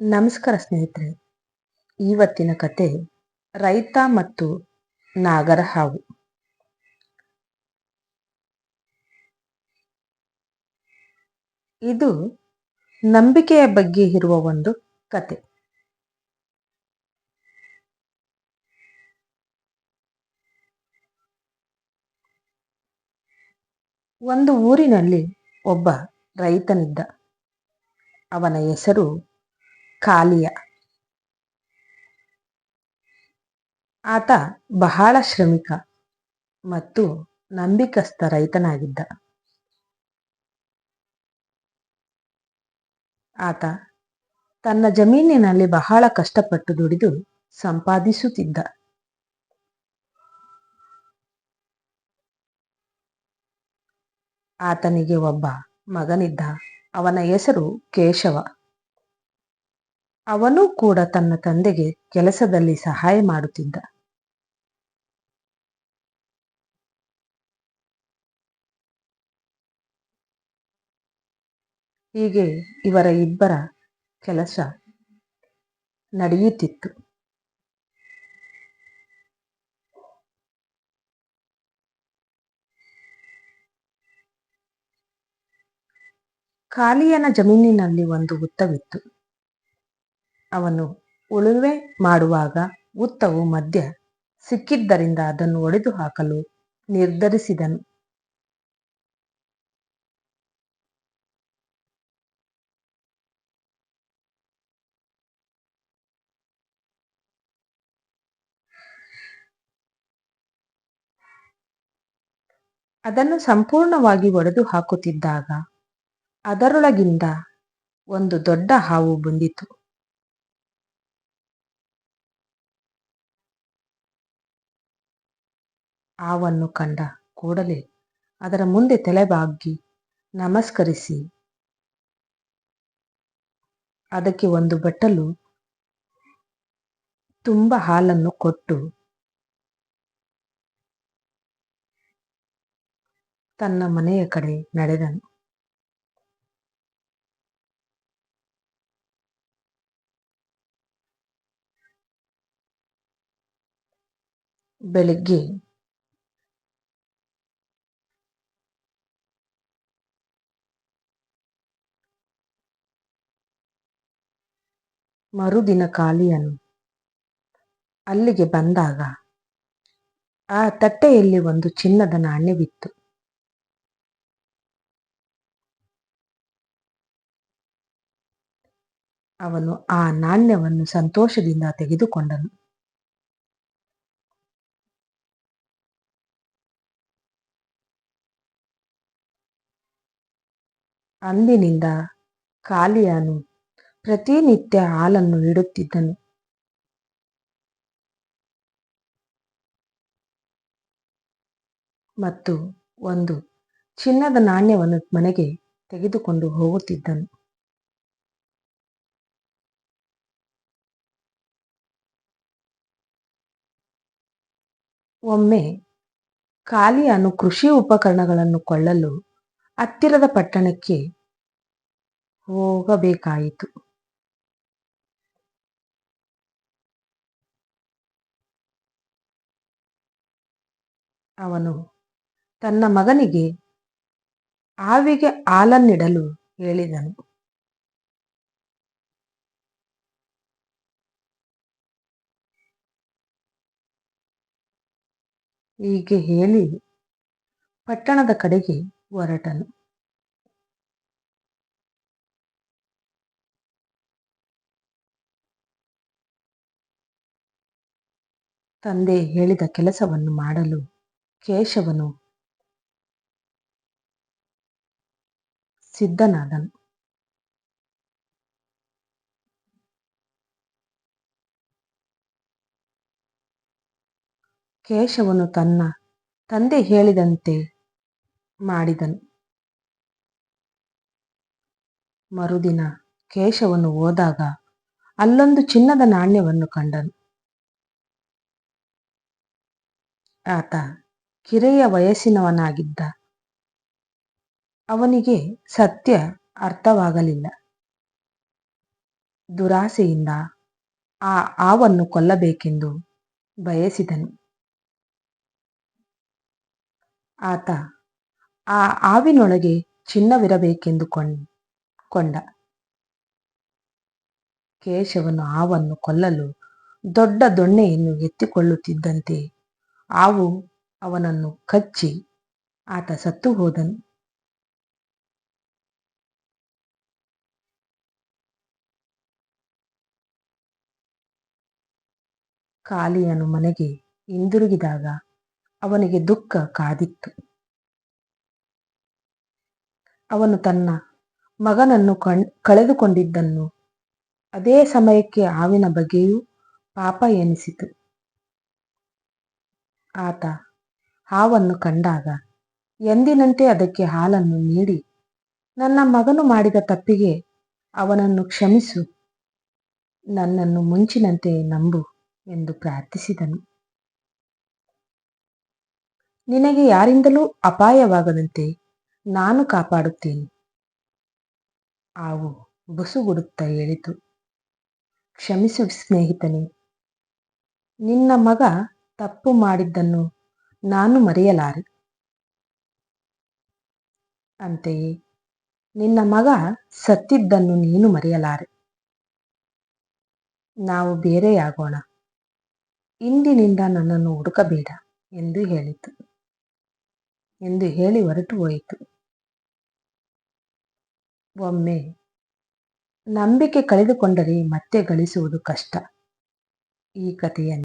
ನಮಸ್ಕಾರ ಸ್ನೇಹಿತರೆ. ಇವತ್ತಿನ ಕತೆ ರೈತ ಮತ್ತು ನಾಗರ ಹಾವು. ಇದು ನಂಬಿಕೆಯ ಬಗ್ಗೆ ಇರುವ ಒಂದು ಕತೆ. ಒಂದು ಊರಿನಲ್ಲಿ ಒಬ್ಬ ರೈತನಿದ್ದ. ಅವನ ಹೆಸರು ಕಾಲಿಯ ಆತ ಬಹಳ ಶ್ರಮಿಕ ಮತ್ತು ನಂಬಿಕಸ್ಥ ರೈತನಾಗಿದ್ದ. ಆತ ತನ್ನ ಜಮೀನಿನಲ್ಲಿ ಬಹಳ ಕಷ್ಟಪಟ್ಟು ದುಡಿದು ಸಂಪಾದಿಸುತ್ತಿದ್ದ. ಆತನಿಗೆ ಒಬ್ಬ ಮಗನಿದ್ದ. ಅವನ ಹೆಸರು ಕೇಶವ. ಅವನೂ ಕೂಡ ತನ್ನ ತಂದೆಗೆ ಕೆಲಸದಲ್ಲಿ ಸಹಾಯ ಮಾಡುತ್ತಿದ್ದ. ಹೀಗೆ ಇವರ ಇಬ್ಬರ ಕೆಲಸ ನಡೆಯುತ್ತಿತ್ತು. ಕಾಲಿಯನ ಜಮೀನಿನಲ್ಲಿ ಒಂದು ಹುತ್ತವಿತ್ತು. ಅವನು ಉಳುಮೆ ಮಾಡುವಾಗ ಉತ್ತವು ಮಧ್ಯ ಸಿಕ್ಕಿದ್ದರಿಂದ ಅದನ್ನು ಒಡೆದು ಹಾಕಲು ನಿರ್ಧರಿಸಿದನು. ಅದನ್ನು ಸಂಪೂರ್ಣವಾಗಿ ಒಡೆದು ಹಾಕುತ್ತಿದ್ದಾಗ ಅದರೊಳಗಿಂದ ಒಂದು ದೊಡ್ಡ ಹಾವು ಬಂದಿತು. ಹಾವನ್ನು ಕಂಡ ಕೂಡಲೇ ಅದರ ಮುಂದೆ ತಲೆಬಾಗಿ ನಮಸ್ಕರಿಸಿ. ಅದಕ್ಕೆ ಒಂದು ಬಟ್ಟಲು ತುಂಬ ಹಾಲನ್ನು ಕೊಟ್ಟು ತನ್ನ ಮನೆಯ ಕಡೆ ನಡೆದನು. ಬೆಳಿಗ್ಗೆ ಮರುದಿನ ಕಾಲಿಯನು ಅಲ್ಲಿಗೆ ಬಂದಾಗ ಆ ತಟ್ಟೆಯಲ್ಲಿ ಒಂದು ಚಿನ್ನದ ನಾಣ್ಯವಿತ್ತು. ಅವನು ಆ ನಾಣ್ಯವನ್ನು ಸಂತೋಷದಿಂದ ತೆಗೆದುಕೊಂಡನು. ಅಂದಿನಿಂದ ಕಾಲಿಯನು ಪ್ರತಿನಿತ್ಯ ಹಾಲನ್ನು ಇಡುತ್ತಿದ್ದನು ಮತ್ತು ಒಂದು ಚಿನ್ನದ ನಾಣ್ಯವನ್ನು ಮನೆಗೆ ತೆಗೆದುಕೊಂಡು ಹೋಗುತ್ತಿದ್ದನು. ಒಮ್ಮೆ ಕಾಲಿಯನು ಕೃಷಿ ಉಪಕರಣಗಳನ್ನು ಕೊಳ್ಳಲು ಹತ್ತಿರದ ಪಟ್ಟಣಕ್ಕೆ ಹೋಗಬೇಕಾಯಿತು. ಅವನು ತನ್ನ ಮಗನಿಗೆ ಆವಿಗೆ ಹಾಲನ್ನಿಡಲು ಹೇಳಿದನು. ಹೀಗೆ ಹೇಳಿ ಪಟ್ಟಣದ ಕಡೆಗೆ ಹೊರಟನು. ತಂದೆ ಹೇಳಿದ ಕೆಲಸವನ್ನು ಮಾಡಲು ಕೇಶವನು ಸಿದ್ಧನಾದನು. ಕೇಶವನು ತನ್ನ ತಂದೆ ಹೇಳಿದಂತೆ ಮಾಡಿದನು. ಮರುದಿನ ಕೇಶವನು ಹೋದಾಗ ಅಲ್ಲೊಂದು ಚಿನ್ನದ ನಾಣ್ಯವನ್ನು ಕಂಡನು. ಆತ ಕಿರೆಯ ವಯಸ್ಸಿನವನಾಗಿದ್ದ. ಅವನಿಗೆ ಸತ್ಯ ಅರ್ಥವಾಗಲಿಲ್ಲ. ದುರಾಸೆಯಿಂದ ಆ ಆವನ್ನು ಕೊಲ್ಲಬೇಕೆಂದು ಬಯಸಿದನು. ಆತ ಆ ಆವಿನೊಳಗೆ ಚಿನ್ನವಿರಬೇಕೆಂದು ಕೊಂಡ್ ಕೇಶವನು ಆವನ್ನು ಕೊಲ್ಲಲು ದೊಡ್ಡ ದೊಣ್ಣೆಯನ್ನು ಎತ್ತಿಕೊಳ್ಳುತ್ತಿದ್ದಂತೆ ಹಾವು ಅವನನ್ನು ಕಚ್ಚಿ ಆತ ಸತ್ತು ಹೋದನು. ಕಾಲಿಯನು ಮನೆಗೆ ಹಿಂದಿರುಗಿದಾಗ ಅವನಿಗೆ ದುಃಖ ಕಾದಿತ್ತು. ಅವನು ತನ್ನ ಮಗನನ್ನು ಕಣ್, ಕಳೆದುಕೊಂಡಿದ್ದನ್ನು ಅದೇ ಸಮಯಕ್ಕೆ ಹಾವಿನ ಬಗ್ಗೆಯೂ ಪಾಪ ಎನಿಸಿತು. ಆತ ಹಾವನ್ನು ಕಂಡಾಗ, ಎಂದಿನಂತೆ ಅದಕ್ಕೆ ಹಾಲನ್ನು ನೀಡಿ, ನನ್ನ ಮಗನು ಮಾಡಿದ ತಪ್ಪಿಗೆ ಅವನನ್ನು ಕ್ಷಮಿಸು, ನನ್ನನ್ನು ಮುಂಚಿನಂತೆ ನಂಬು ಎಂದು ಪ್ರಾರ್ಥಿಸಿದನು. ನಿನಗೆ ಯಾರಿಂದಲೂ ಅಪಾಯವಾಗದಂತೆ ನಾನು ಕಾಪಾಡುತ್ತೇನೆ. ಹಾವು ಬುಸುಗುಡುತ್ತಾ ಹೇಳಿತು. ಕ್ಷಮಿಸು ಸ್ನೇಹಿತನೇ, ನಿನ್ನ ಮಗ ತಪ್ಪು ಮಾಡಿದ್ದನ್ನು ನಾನು ಮರೆಯಲಾರೆ. ಅಂತೆಯೇ, ನಿನ್ನ ಮಗ ಸತ್ತಿದ್ದನ್ನು ನೀನು ಮರೆಯಲಾರೆ. ನಾವು ಬೇರೆಯಾಗೋಣ. ಇಂದಿನಿಂದ ನನ್ನನ್ನು ಹುಡುಕಬೇಡ ಎಂದು ಹೇಳಿತು. ಎಂದು ಹೇಳಿ ಹೊರಟು ಹೋಯಿತು. ಒಮ್ಮೆ ನಂಬಿಕೆ ಕಳೆದುಕೊಂಡರೆ ಮತ್ತೆ ಗಳಿಸುವುದು ಕಷ್ಟ. ಈ ಕಥೆಯ